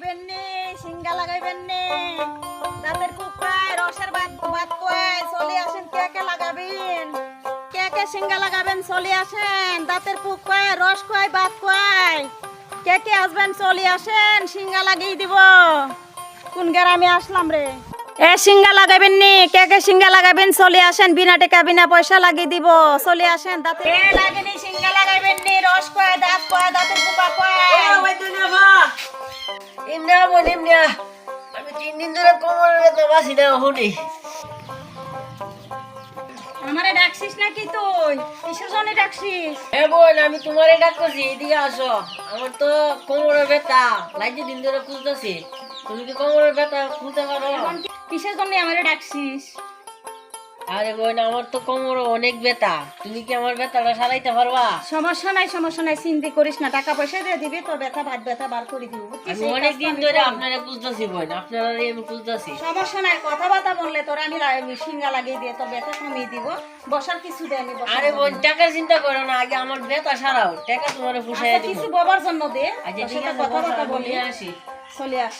লাগাইবেন নে সিঙ্গা লাগাইবেন নে। দাঁতের কুকায় রসের ভাত ভাত কয় চলে আসেন কে কে লাগাবেন? কে কে সিঙ্গা লাগাবেন? চলে আসেন। দাঁতের পুক কয় রস কয় ভাত কয় কে কে আসবেন? চলে আসেন সিঙ্গা লাগিয়ে দিব। কোন গ্রামে আসলাম রে? এ সিঙ্গা লাগাবেন নি কে কে সিঙ্গা লাগাবেন? চলে আসেন বিনা টাকা বিনা পয়সা লাগিয়ে দিব। চলে আসেন দাঁতে এ লাগেনি সিঙ্গা লাগাইবেন নি রস কয় দাঁত কয় দাঁতের পোকা কয় ইমনা বোন ইমনা আমি তিন দিন ধরে কোমরে ব্যথা বাসি না হুনি আমারে ডাকছিস নাকি তুই? কিসের জন্য ডাকছিস। এ বোন আমি তোমারে ডাক করছি এদিকে আসো আমার তো কোমরে ব্যথা লাইতে দিন ধরে খুঁজতেছি তুমি কি কোমরে ব্যথা খুঁজতে পারো কিসের জন্য আমারে ডাকছিস? আরে বোন আমার তো কোমর অনেক ব্যথা। তুমি কি আমার ব্যথাটা সারাইতে পারবা? সমস্যা নাই সমস্যা নাই চিন্তা করিস না টাকা পয়সা দিয়ে দিবি তোর ব্যথা ভাত ব্যথা বার করে দিব আমি অনেক দিন ধরে। আপনারা খুঁজতেছি বোন আপনারা আমি খুঁজতেছি। সমস্যা নাই কথাবার্তা বললে তোর আমি সিঙ্গা লাগিয়ে দিয়ে তোর ব্যথা কমিয়ে দিব। বসার কিছু দেয় আমি বসার আরে। বোন টাকার চিন্তা করো না আগে আমার ব্যথা সারাও টাকা তোমার আচ্ছা, দিব। কিছু বাবার জন্য দে আচ্ছা তোর ঠিক আছে কথাবার্তা বলি। আসি। চলে আস।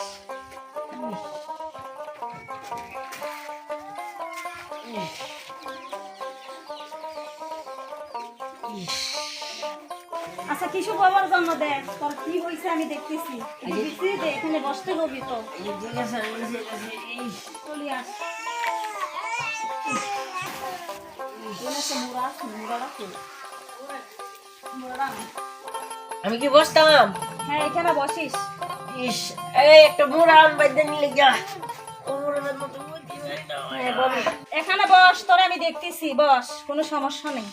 আচ্ছা কিছু বাবার জন্য দে তোর কি হয়েছে আমি দেখতেছি। এখানে বসতে হবি তো। আমি চলে আস মুড়া কি বসতাম? হ্যাঁ এখানে বসিস। ইস এই একটা আন বাইদে নিলে হ্যাঁ। এখানে বস তোরে আমি দেখতেছি। বস কোনো সমস্যা নেই।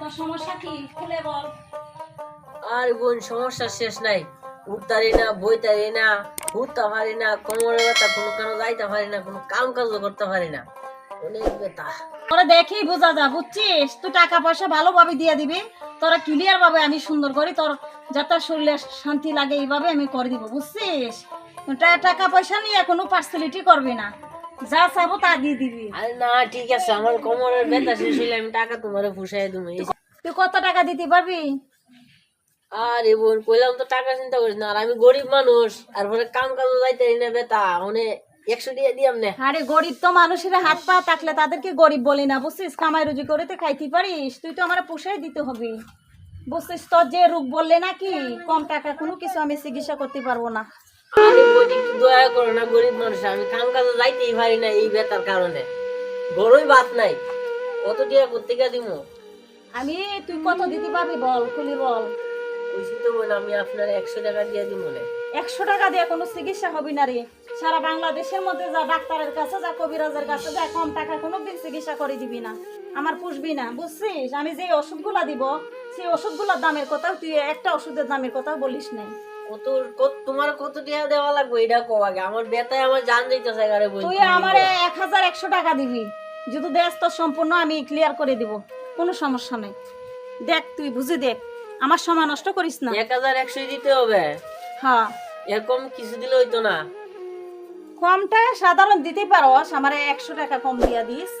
তোর সমস্যা কি? খুলে বল। আর বোন সমস্যা শেষ নাই। উঠতারি না বইতারি না উঠতে পারি না কোমরের ব্যথা কোনো কেন যাইতে পারি না কোনো কাম কাজও করতে পারি না। অনেক ব্যথা। তোরা দেখেই বোঝা যা বুঝছিস? তুই টাকা পয়সা ভালোভাবে দিয়ে দিবি তোরা ক্লিয়ার ভাবে আমি সুন্দর করি তোর যাতে শরীরে শান্তি লাগে এইভাবে আমি করে দিব বুঝছিস? টাকা পয়সা নিয়ে কোনো পার্সেলিটি করবি না। যা চাবো তা দিয়ে দিবি। আরে না ঠিক আছে আমার কোমরের ব্যথা শেষ হইলে আমি টাকা তোমারে পুষাই দেবো তুই কত টাকা দিতে পারবি? আরে বোন কইলাম তো টাকা চিন্তা করিস না আর আমি গরিব মানুষ আর পরে কাম কাজও যাইতে না ব্যথা মানে একশো দিয়ে দিয়াম না। আরে গরিব তো মানুষের হাত পা থাকলে তাদেরকে গরিব বলি না বুঝছিস? কামাই রুজি করে তো খাইতে পারিস তুই তো আমার পোষাই দিতে হবে। বুঝছিস তোর যে রোগ বললে নাকি কম টাকা কোনো কিছু আমি চিকিৎসা করতে পারব না। আরে বোন একটু দয়া করো না গরিব মানুষ আমি কাম কাজে যাইতেই পারি না এই ব্যথার কারণে। বড়ই বাত নাই কত টাকা করতে গা দিমু? আমি তুই কত দিতে পারবি বল খুলি বল। কইছি তো বোন আমি আপনার একশো টাকা দিয়ে দিব না। একশো টাকা দিয়ে কোনো চিকিৎসা হবে না রে। সারা বাংলাদেশের মধ্যে যা ডাক্তারের কাছে যা কবিরাজের কাছে যা কম টাকা কোনো দিন চিকিৎসা করে দিবি না। আমার পুষবি না বুঝছিস? আমি যে ওষুধগুলা দিব সেই ওষুধগুলোর দামের কথাও তুই একটা ওষুধের দামের কথাও বলিস নাই। কত তোমার কত টাকা দেওয়া লাগবে এটা কো আগে। আমার ব্যথায় আমার জান যাইতেছে গারে বোন তুই আমার এক হাজার একশো টাকা দিবি। যদি দেশ তো সম্পূর্ণ আমি ক্লিয়ার করে দিব। কোনো সমস্যা নেই। দেখ তুই বুঝে দেখ। আমার সময় নষ্ট করিস না। এক হাজার একশোই দিতে হবে। হ্যাঁ। এরকম কিছু দিলে হইতো না। কমটা সাধারণ দিতে পারো আমার একশো টাকা কম দিয়া দিস।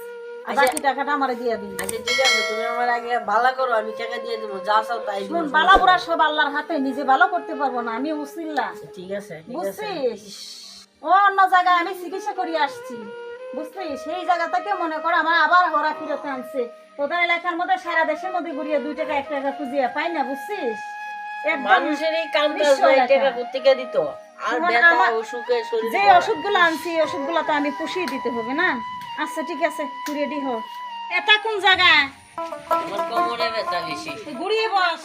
আচ্ছা। বাকি টাকাটা আমার দিয়া দিস। আচ্ছা ঠিক আছে। তুমি আমার আগে ভালো করো আমি টাকা দিয়ে দেবো। যা চাও তাই দিব শুন বালা বুড়া সব আল্লাহর হাতে। নিজে ভালো করতে পারব না। আমি উসিল্লা ঠিক আছে ঠিক আছে। বুঝছিস? ও অন্য জায়গায় আমি চিকিৎসা করে আসছি। বুঝছিস সেই জায়গা থেকে মনে কর আমার আবার ওরা ফিরতে আনছে। তোদের এলাকার মধ্যে সারা দেশের মধ্যে ঘুরিয়ে দুই টাকা এক টাকা খুঁজিয়ে পাই না বুঝছিস? মানুষের এই কাম কাজ টাকা করতে দিত? আর ব্যথা অসুখে যে ওষুধগুলো আনছি ওষুধগুলো তো আমি পুষিয়ে দিতে হবে না? আচ্ছা ঠিক আছে তুই রেডি হ। এটা কোন জায়গা? আমার কোমরে ব্যথা বেশি। ঘুরিয়ে বস।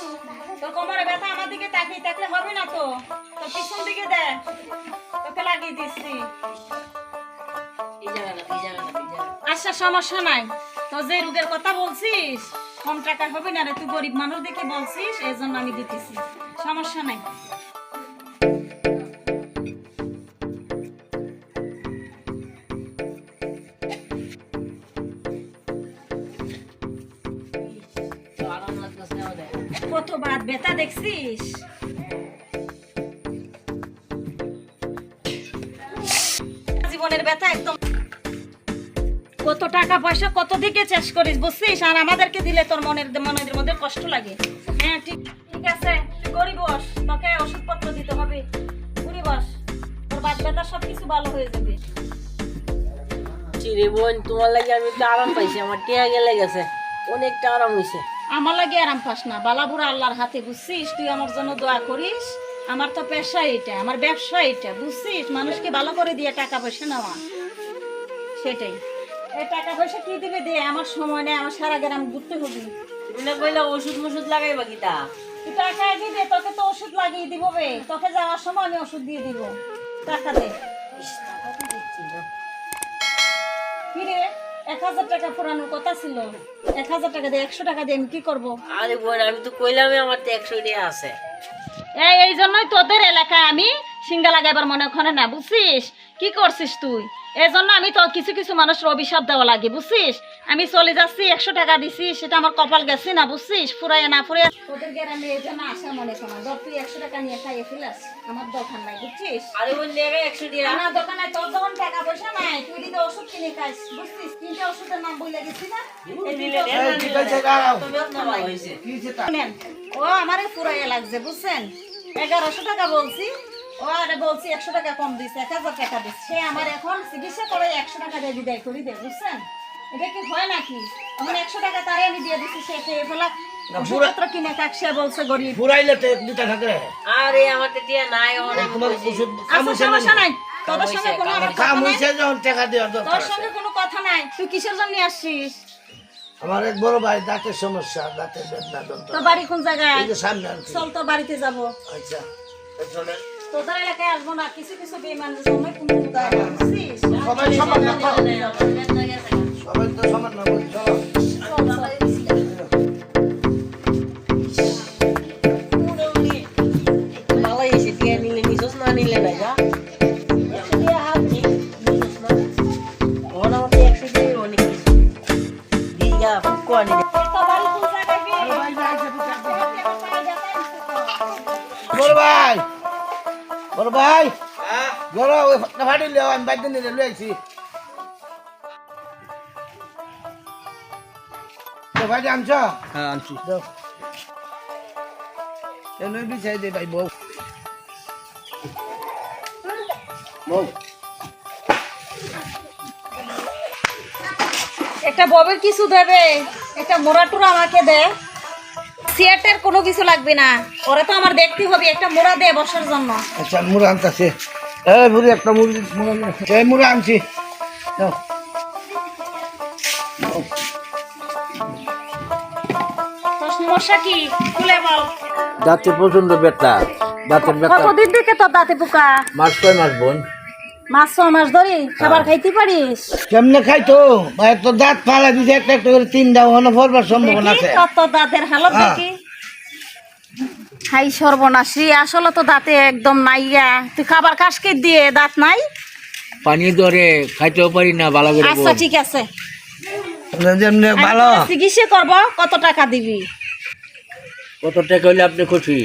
তোর কোমরে ব্যথা আমার দিকে তাকিয়ে থাকলে হবে না তো। তোর পিছন দিকে দে তোকে লাগিয়ে দিচ্ছি আচ্ছা সমস্যা নাই। তো যে রোগের কথা বলছিস, কম টাকা হবে না তুই গরিব মানুষ দেখে বলছিস, এই জন্য আমি দিতেছি। সমস্যা নাই। জীবনের ব্যথা একদম কত টাকা পয়সা কত দিকে চেস করিস বুঝছিস? আর আমাদেরকে দিলে তোর মনের মনের মধ্যে কষ্ট লাগে। হ্যাঁ ঠিক ঠিক আছে। তুই গরিব বস তোকে ওষুধপত্র দিতে হবে। ব্যথা সব কিছু ভালো হয়ে যাবে। চিরে বোন তোমার লাগে আমি একটু আরাম পাইছি আমার টিয়া গেলে গেছে। অনেকটা আরাম হয়েছে আমার লাগে আরাম পাস না। বালাবুড়া আল্লাহর হাতে বুঝছিস? তুই আমার জন্য দোয়া করিস। আমার তো পেশা এটা আমার ব্যবসা এটা বুঝছিস? মানুষকে ভালো করে দিয়ে টাকা পয়সা নেওয়া। সেটাই। এই টাকা পয়সা কি দিবে? দে আমার সময় নেই আমার সারা গ্রাম ঘুরতে হবে। তুমি কইলে ওষুধ মষুধ লাগাইবা কি তা? তুই টাকা দিবে তোকে তো ওষুধ লাগিয়ে দিব বে। তোকে যাওয়ার সময় আমি ওষুধ দিয়ে দিব। টাকা দে। এক হাজার টাকা পুরানোর কথা ছিল। এক হাজার টাকা দিয়ে একশো টাকা দিয়ে আমি কি করব? আরে বোন আমি তো কইলামই আমার তো একশো টাকা আছে। এই এই জন্যই তোদের এলাকায় আমি সিঙ্গা লাগাইবার মনে ওখানে না বুঝছিস? কি করছিস তুই? এই জন্য আমি তো কিছু কিছু মানুষের অভিশাপ দেওয়া লাগে বুঝছিস? আমি চলে যাচ্ছি একশো টাকা দিছি সেটা আমার কপাল গেছে না বুঝছিস? ফুরাই না ফুরে তোদের গ্রামে এই জন্য আসা মনে ধর তুই একশো টাকা নিয়ে খাইয়ে ফেলাস আমার দোকান নাই বুঝছিস? আরে দেখে একশো দোকানে তোর যখন টাকা পয়সা নাই তুই দিতে ওষুধ কিনে খাইস বুঝছিস? তিনটে ওষুধের নাম বলে গেছি না? ও আমারে ফুরাইয়া লাগছে বুঝছেন? এগারোশো টাকা বলছি। ও আরে বলছি একশো টাকা কম দিচ্ছে এক হাজার টাকা দিচ্ছে সে আমার এখন চিকিৎসা করে একশো টাকা দিয়ে বিদায় করি দে বুঝছেন? এটা কি হয় নাকি? এখন একশো টাকা তারে আমি দিয়ে দিচ্ছি সে খেয়ে ফেলা ওষুধপত্র কিনে খাক সে বলছে গরিব। পুরাইলে তো এক দুটা থাকে। আরে আমার তো টিয়া নাই অনেক তোমার ওষুধ কাম আচ্ছা হইছে সমস্যা নাই। তোদের সঙ্গে কোনো কাম হইছে যখন টাকা দেওয়ার দরকার তোর সঙ্গে কোনো কথা নাই? তুই কিসের জন্য আসছিস? আমার এক বড় ভাই দাঁতের সমস্যা দাঁতের বেদনা তোর যন্ত্রণা বাড়ি কোন জায়গায়? এই যে সামনে চল তোর বাড়িতে যাব। আচ্ছা চলে তোদের এলাকায় আসব না কিছু কিছু বেমানের জন্য সবাই সমান না। সবাই তো সমান না বলছি চলো ভালো বড় ভাই। বড় বড় ওই ফাটি লিও আমি লই আইছি ভাই আনছ? হ্যাঁ আনছি। এনে বিছাই দে ভাই বউ। বউ। একটা ববের কিছু দেবে একটা মোড়াটুরা আমাকে দে। সিয়ারটার কোনো কিছু লাগবে না। ওরা তো আমার দেখতে হবে একটা মোড়া দে বসার জন্য। আচ্ছা মুড়া আনতাছে। এই বুড়ি একটা মুড়ি মুড়া এই মুড়া আনছি। দাও। সমস্যা কি? খুলে বল। দাঁতে প্রচণ্ড ব্যথা। দাঁতের ব্যথা। কতদিন থেকে তোর দাঁতে পোকা? মাস কয় মাস বোন? মাস ছ মাস ধরে খাবার খাইতে পারিস? কেমনে খাইতো? ভাই তো দাঁত ফালা দিছে একটা একটা করে তিনটা ওখানে ফলবার সম্ভাবনা আছে। কত দাঁতের হালত হ্যাঁ। দেখি। হাই সর্বনাশী আসলে তো দাঁতে একদম নাইয়া তুই খাবার খাস কে দিয়ে? দাঁত নাই? পানি ধরে খাইতেও পারি না ভালো করে আচ্ছা ঠিক আছে। যেমনি ভালো। চিকিৎসা করব কত টাকা দিবি? কত টাকা হইলে আপনি খুশি?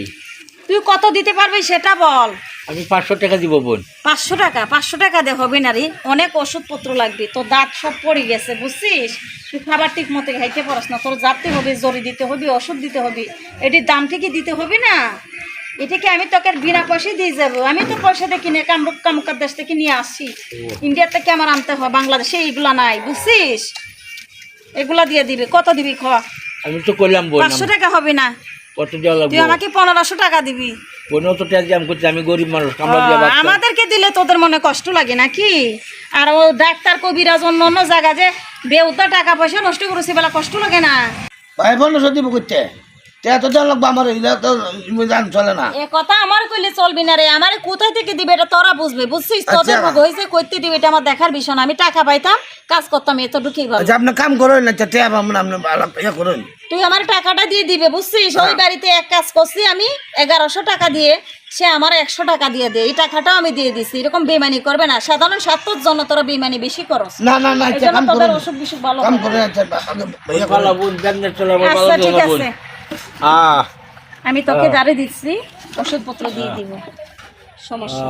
তুই কত দিতে পারবি সেটা বল। আমি পাঁচশো টাকা দিব বোন। পাঁচশো টাকা? পাঁচশো টাকা দে হবে না রে। অনেক ওষুধপত্র লাগবে। তোর দাঁত সব পড়ে গেছে বুঝছিস? তুই খাবার ঠিক মতো খাইতে পারস না। তোর যাতে হবে জরি দিতে হবে ওষুধ দিতে হবে। এটির দাম ঠিকই দিতে হবে না? এটাকে আমি তোকে বিনা পয়সায় দিয়ে যাব? আমি তো পয়সা দিয়ে কিনে কামরুক কামকার দেশ থেকে নিয়ে আসছি। ইন্ডিয়া থেকে আমার আনতে হয় বাংলাদেশে এইগুলা নাই বুঝছিস? এগুলা দিয়ে দিবি। কত দিবি খ? আমি তো করলাম পাঁচশো টাকা হবে না। কত দেওয়া তুই আমাকে পনেরোশো টাকা দিবি। অত টাকা দাম করছে আমি গরিব মানুষ কামড়া দিয়ে আমাদেরকে দিলে তোদের মনে কষ্ট লাগে নাকি? আর ও ডাক্তার কবিরাজ অন্য অন্য জায়গা যে বেউতা টাকা পয়সা নষ্ট করেছে বেলা কষ্ট লাগে না। ভাই বোন সত্যি করতে। তে এত দেওয়া লাগবো আমার এগুলো তো জান চলে না। এ কথা আমার কইলে চলবি না রে আমার কোথায় থেকে দিবে এটা তোরা বুঝবে বুঝছিস? তোদের আচ্ছা। রোগ কইতে দিবে এটা আমার দেখার বিষয় না। আমি টাকা পাইতাম কাজ করতাম এত ঢুকেই ভালো আচ্ছা আপনি কাম করুন না তে আপনি আপনি ভালো ইয়ে করুন। তুই আমার টাকাটা দিয়ে দিবে বুঝছিস? হ্যাঁ। ওই বাড়িতে এক কাজ করছি আমি এগারোশো টাকা দিয়ে সে আমার একশো টাকা দিয়ে দে এই টাকাটাও আমি দিয়ে দিছি এরকম বেমানি করবে না। সাধারণ স্বার্থর জন্য তোরা বেমানি বেশি করস। না না না এই আচ্ছা তোদের অসুখ বিসুখ ভালো কাম। আচ্ছা ইয়ে ভালো ঠিক আছে। আমি তোকে জারি দিচ্ছি ওষুধপত্র দিয়ে দিব। সমস্যা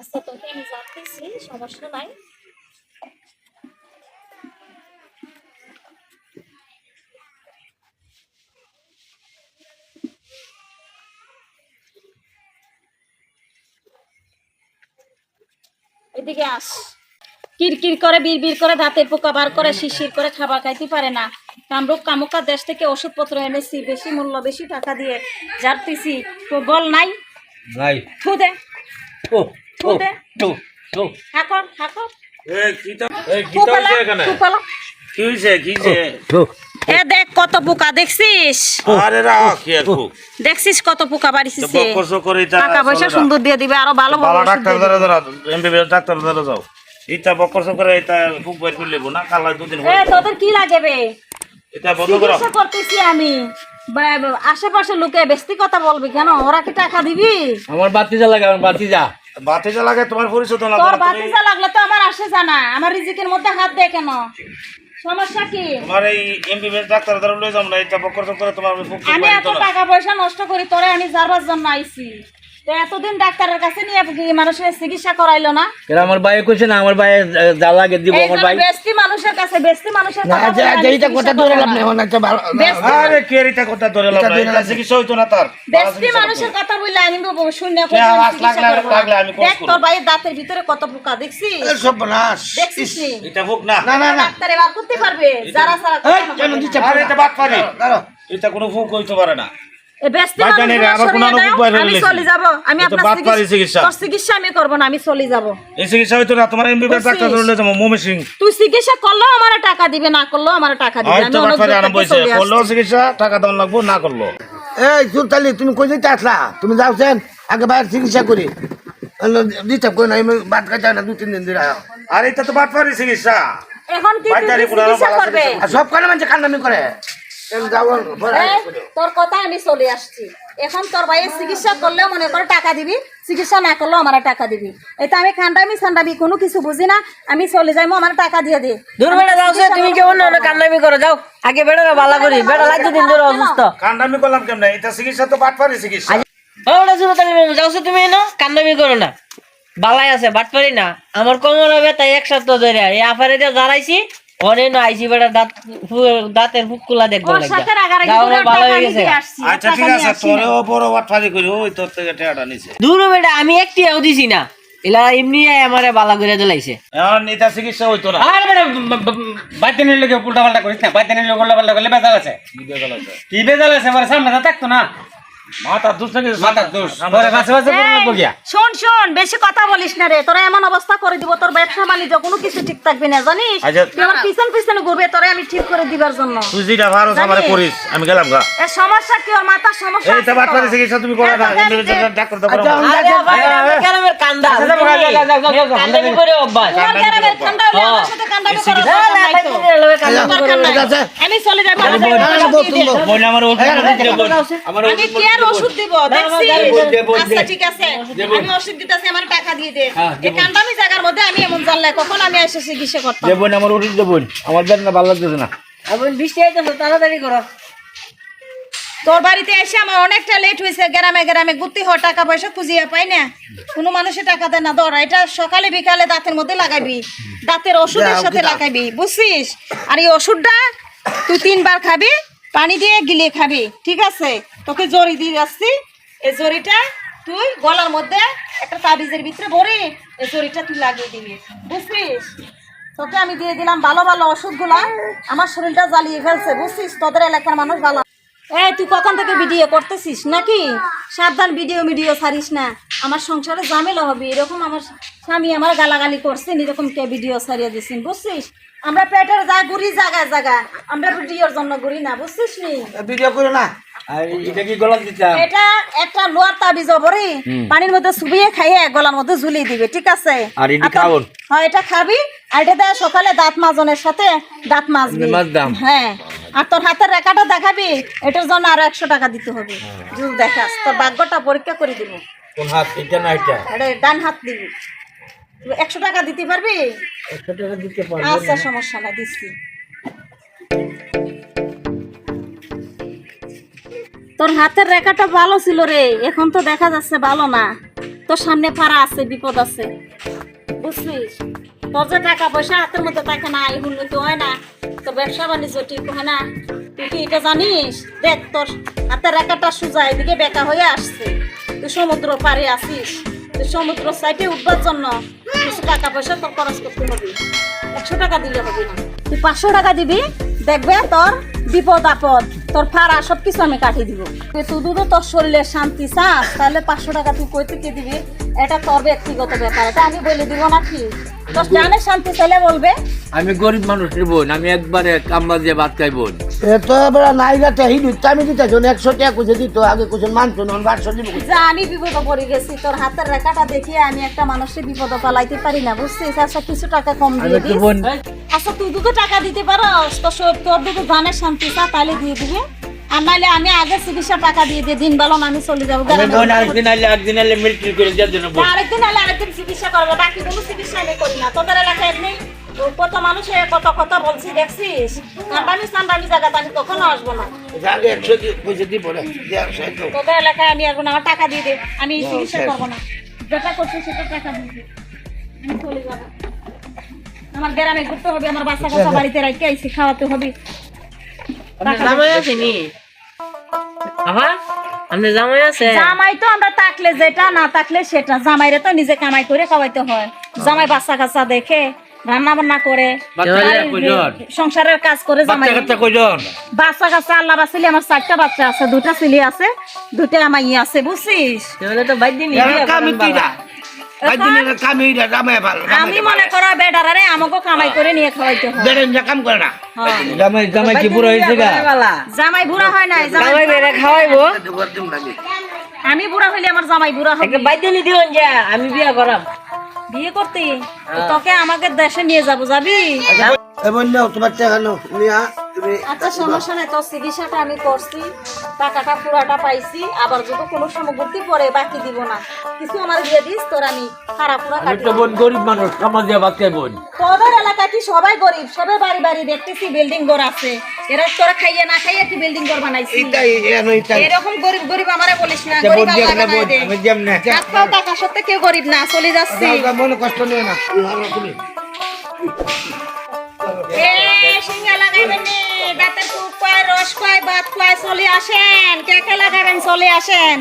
আচ্ছা তোকে আমি জানতেছি সমস্যা নাই। এদিকে আস। কিরকির করে বিড়বিড় করে দাঁতের পোকা বার করে শিরশির করে খাবার খাইতে পারে না। কামরূপ কামুকা দেশ থেকে ওষুধপত্র এনেছি বেশি মূল্য বেশি টাকা দিয়ে জারতেছি তো বল নাই। নাই। থু দে। ও ও দে। তো তো হাকর হাকর এই কি তো কি থু তো এখানে? কি হইছে কি হইছে? তো এ দেখ কত পোকা দেখছিস? আরে রাখ। দেখছিস কত পোকা বাড়িছে? টাকা পয়সা সুন্দর দিয়ে দিবে আরও ভালো ভালো ডাক্তার দিয়ে ধরে। এমবিবিএস ডাক্তার ধরে যাও। সকর এটা খুব বের করে লেবো না কাল দুদিন এ তোদের কি লাগবে এটা বন্ধ করো। করতেছি আমি। আশেপাশে লোকে বেশি কথা বলবি কেন? ওরা কি টাকা দিবি? আমার বাতি যা লাগে আমার যা বাতি যা লাগে তোমার পরিশোধ না তোর করো, বাতিজা লাগলে তো আমার আসে জানা। আমার রিজিকের মধ্যে হাত দে কেন? সমস্যা কি? তোমার এই এমবিবিএস ডাক্তার ধরে লই যাও না এটা বকর সকর তোমার আমি এত টাকা পয়সা নষ্ট করি তোরে আমি যাবার জন্য আইছি। এতদিন ডাক্তারের কাছে নিয়ে মানুষের চিকিৎসা করাইলো না? এরা আমার ভাই কইছে না আমার ভাই যা লাগে দিব আমার ভাই। বেস্তি মানুষের কাছে বেস্তি মানুষের না কথা আচ্ছা আচ্ছা এইটা কথা ধরে লাভ। নেই ভালো আরে কে এটা কথা ধরে লাভ নাই? চিকিৎসা হইতো না তার। বেস্তি মানুষের কথা বললে আমি শূন্য কে আওয়াজ লাগলে লাগলে আমি দেখ তোর ভাইয়ের দাঁতের ভিতরে কত পোকা দেখছিস এই সব নাশ দেখছিস এটা হোক না। না না ডাক্তার এবার করতে পারবে। যারা সারা আরে এটা বাদ পারি। এটা কোনো ফুক হইতে পারে না। আমি চলে যাব। আমি আপনার চিকিৎসা। আমি করব না আমি চলে যাব। এই চিকিৎসা হইতো না তোমার এমবিবিএস ডাক্তার ধরে লই যাব সিং। তুই চিকিৎসা করলেও আমার টাকা দিবে না করলেও আমার টাকা দিবে আমি অনেক আরম্ভ থেকে করল চিকিৎসা টাকা দেওয়া লাগবো না করল এই সুলতালি তুমি কই যেতে আসলা? তুমি যাওছেন আগে বাইরে চিকিৎসা করি। না আমি বাদ খাইতে না দু তিন দিন ধরে। আর এটা তো চিকিৎসা। এখন কি বাড়িটারি পুরো চিকিৎসা ভালো করবে? সব কানে মানুষ কান্নামি করে? তোর কথা আমি চলে আসছি। এখন তোর ভাইয়ের চিকিৎসা করলেও মনে করে টাকা দিবি চিকিৎসা না করলেও আমার টাকা দিবি। এটা আমি খান্ডামি সান্ডামি কোনো কিছু বুঝি না আমি চলে যাইমো আমার টাকা দিয়ে দে। দূর বেড়া যাও তুমি কেমন না কান্নামি করো যাও। আগে বেড়া বালা করি। বেড়া লাগছে দিন ধরে অসুস্থ। কান্ডামি করলাম কেমনে? এটা চিকিৎসা তো বাটপারি চিকিৎসা। ওটা যাও তুমি না করো না। বালাই আছে বাট পারি না। আমার কোমর হবে তাই এক সপ্তাহ ধরে এই আফারে দিয়ে দাঁড়াইছি না আইসি বেটা দাঁত দাঁতের দেখব ভালো হয়ে গেছে। আচ্ছা ঠিক আছে আসি না। বড় বাটপারি করি ওই তোর থেকে টাকাটা নিছে। দূর বেটা আমি একটিও দিছি না। এলা এমনি আমারে বালা করে দিলাইছে। এখন এটা চিকিৎসা হইতো না আর বেটা বাইতে নিলে উল্টা পাল্টা করিস না উল্টা পাল্টা করলে বেজাল আছে? কি বেজাল আছে আমার সামনে তো থাকতো না। মাথা দুষ নাকি মাথার দোষ পরে বাসে বাসে করব গিয়া এই, শোন শোন বেশি কথা বলিস না রে তোরা এমন অবস্থা করে দিব তোর ব্যবসা বাণিজ্য কোনো কিছু ঠিক থাকবে না জানিস আচ্ছা। আমার পিছন পিছনে ঘুরবে তোরে আমি ঠিক করে দিবার জন্য তুই যেটা ভালো আমার করিস গেলাম গা এ সমস্যা কি ওর সমস্যা চিকিৎসা তুমি করো না ডাক্তার তো আচ্ছা, আরে গ্রামের কান্দা আচ্ছা, করে অভ্যাস গ্রামের হলে আমার সাথে করে চলে যাব আমার। আমার কি আর ওষুধ দিব। আচ্ছা ঠিক আছে। আমি ওষুধ দিতেছি আমার টাকা দিয়ে দে হ্যাঁ, এই কান্দামি জায়গার মধ্যে আমি এমন জানলে কখন আমি এসে চিকিৎসা করতাম? দেবন আমার ওষুধ দেবন আমার বেদনা ভালো লাগতেছে না। এখন বৃষ্টি আইতেছে তাড়াতাড়ি করো। তোর বাড়িতে এসে আমার অনেকটা লেট হয়েছে গ্রামে গ্রামে টাকা পয়সা খুঁজিয়ে পাই না। কোনো মানুষের টাকা দেয় না ধর এটা সকালে বিকালে দাঁতের মধ্যে লাগাবি। দাঁতের ওষুধের সাথে লাগাবি বুঝছিস? আর এই ওষুধটা তুই তিনবার খাবি পানি দিয়ে গিলিয়ে খাবি ঠিক আছে? তোকে জরি দিয়ে যাচ্ছি। এই জরিটা তুই গলার মধ্যে একটা তাবিজের ভিতরে ভরে, এই জরিটা তুই লাগিয়ে দিবি। বুঝছিস? তোকে আমি দিয়ে দিলাম ভালো ভালো ওষুধগুলা। আমার শরীরটা জ্বালিয়ে ফেলছে, বুঝছিস? তোদের এলাকার মানুষ ভালো। এই, তুই কখন থেকে ভিডিও করতেছিস নাকি? সাবধান, ভিডিও ভিডিও ছাড়িস না। আমার সংসারে ঝামেলা হবে, এরকম আমার স্বামী আমার গালাগালি করছেন, এরকম কে ভিডিও ছাড়িয়ে দিচ্ছেন বুঝছিস? আমরা পেটের যা ঘুরি জায়গায় জায়গায় আমরা ভিডিওর জন্য ঘুরি না, বুঝছিস নি? ভিডিও করো না। আর এটা কি গলা দিতাম? এটা একটা লোয়ার তাবিজ অবরে পানির মধ্যে চুবিয়ে খাইয়ে গলার মধ্যে ঝুলিয়ে দিবে ঠিক আছে? আর এটি তো- হ্যাঁ এটা খাবি আর এটা দেয় সকালে দাঁত মাজনের সাথে দাঁত মাজবি। হ্যাঁ আর তোর হাতের রেখাটা দেখাবি এটার জন্য আরও একশো টাকা দিতে হবে। যদি দেখাস তোর ভাগ্যটা পরীক্ষা করে দিব। কোন হাত এটা না এটা? এটা ডান হাত দিবি। তুই একশো টাকা দিতে পারবি? একশো টাকা দিতে পারব আচ্ছা সমস্যা না দিচ্ছি। তোর হাতের রেখাটা ভালো ছিল রে, এখন তো দেখা যাচ্ছে ভালো না। তোর সামনে পাড়া আছে, বিপদ আছে। বুঝছিস তোর যে টাকা পয়সা হাতের মধ্যে থাকে না, এই উন্নতি হয় না। তো ব্যবসা বাণিজ্য ঠিক হয় না। তুই কি এটা জানিস? দেখ তোর হাতের রেখাটা সোজা, এদিকে বেকা হয়ে আসছে। তুই সমুদ্র পাড়ে আসিস তুই সমুদ্র সাইডে উঠবার জন্য কিছু টাকা পয়সা তোর খরচ করতে হবে। একশো টাকা দিলে হবে না। তুই পাঁচশো টাকা দিবি দেখবে তোর বিপদ আপদ তোর ফাড়া সব কিছু আমি কাটিয়ে দিব। তুই শুধু তো তোর শরীরে শান্তি চাস তাহলে পাঁচশো টাকা তুই কই থেকে দিবি? এটা তোর ব্যক্তিগত ব্যাপার এটা আমি বলে দিব নাকি তোর জানে শান্তি চাইলে বলবে। আমি গরিব মানুষের বোন আমি একবারে কাম্বা দিয়ে ভাত খাই বোন। নাই গাতে আমি দিতে শোন একশো টাকা কুছে দিত আগে কুছেন মানছো না বারশো দিব যা আমি বিপদে পড়ে গেছি তোর হাতের রেখাটা দেখিয়ে আমি একটা মানুষের বিপদে পালাইতে পারি না বুঝছিস? আচ্ছা কিছু টাকা কম দিয়ে দিস। আচ্ছা তুই দুটো টাকা দিতে পারস? তো তোর দুটো জানের শান্তি চা তাহলে দিয়ে দিবি। আর নাহলে আমি আগে চিকিৎসা টাকা দিয়ে দিয়ে দিন বেলন আমি চলে যাব। আরেকদিন আইলে একদিন আইলে মিলিটারি করে দেওয়ার জন্য আরেকদিন চিকিৎসা করব বাকি কোনো চিকিৎসা আমি করি না। তোদের এলাকায় কত মানুষ কত কথা বলছি দেখছিস? আমি কখনো আসব না। আগে একশো কুছে দিব না তোদের এলাকায় আমি আমার টাকা দিয়ে দে আমি চিকিৎসা করব না। যেটা করছি সেটা টাকা দিয়ে আমি চলে যাব। আমার গ্রামে ঘুরতে হবে আমার বাচ্চা কাচ্চা বাড়িতে রাখতে খাওয়াতে হবে। জামাই আছে আহা আপনার জামাই আছে? জামাই তো আমরা থাকলে যেটা না থাকলে সেটা। জামাইরে তো নিজে কামাই করে খাওয়াইতে হয়। জামাই বাচ্চা কাচ্চা দেখে। রান্না বান্না করে বাচ্চা কাচ্চা কয়জন? সংসারের কাজ করে জামাই। বাচ্চা কাচ্চা কয়জন? বাচ্চা কাচ্চা আল্লাহ বাসিলে আমার চারটা বাচ্চা আছে দুটা ছেলে আছে দুটা আমার ইয়ে আছে বুঝছিস? তো বাইর দিন কামি তুইরা দিনের কামি রামায় ভালো আমি মনে করো বেটারে আমাকে কামাই করে নিয়ে খাওয়াইতে বেড়েন কাম করে না। হ্যাঁ। জামাই জামাই কি বুড়ো হয়েছে জামাই বুড়া হয় নাই জামাই জামাই বেড়ে খাওয়াইবো। আমি বুড়া হইলে আমার জামাই বুড়া হবে। আমি বিয়া করাম। বিয়ে করতে? তোকে আমাকে দেশে নিয়ে যাব যাবি? এ বলল তোমার টাকা নাও আচ্ছা সমস্যা নাই তোর চিকিৎসাটা আমি করছি। টাকাটা পুরাটা পাইছি আবার যদি কোনো সময় ঘুরতে পরে বাকি দিব না কিছু আমার দিয়ে দিস তোর আমি খারাপ পুরা আমি কাটি তো বোন গরিব মানুষ দিয়ে ভাত বোন। তোদের এলাকা কি সবাই গরিব? সবাই বাড়ি বাড়ি দেখতেছি বিল্ডিং ঘর আছে। এরা তোরা খাইয়ে না খাইয়ে কি বিল্ডিং ঘর বানাইছি? এইটাই এনো এইটাই এরকম গরিব গরিব আমারে বলিস না তা গরিব আল্লাহ বানায় দে। আমি দিয়াম না হাত পাও টাকা সত্ত্বে কেউ গরিব না চলে যাচ্ছি। মনে কষ্ট নিও না। তুমি। এ সিঙ্গা লাগাইবেন দাঁতের রস কয় ভাত কয় চলে আসেন কে কে লাগাবেন চলে আসেন।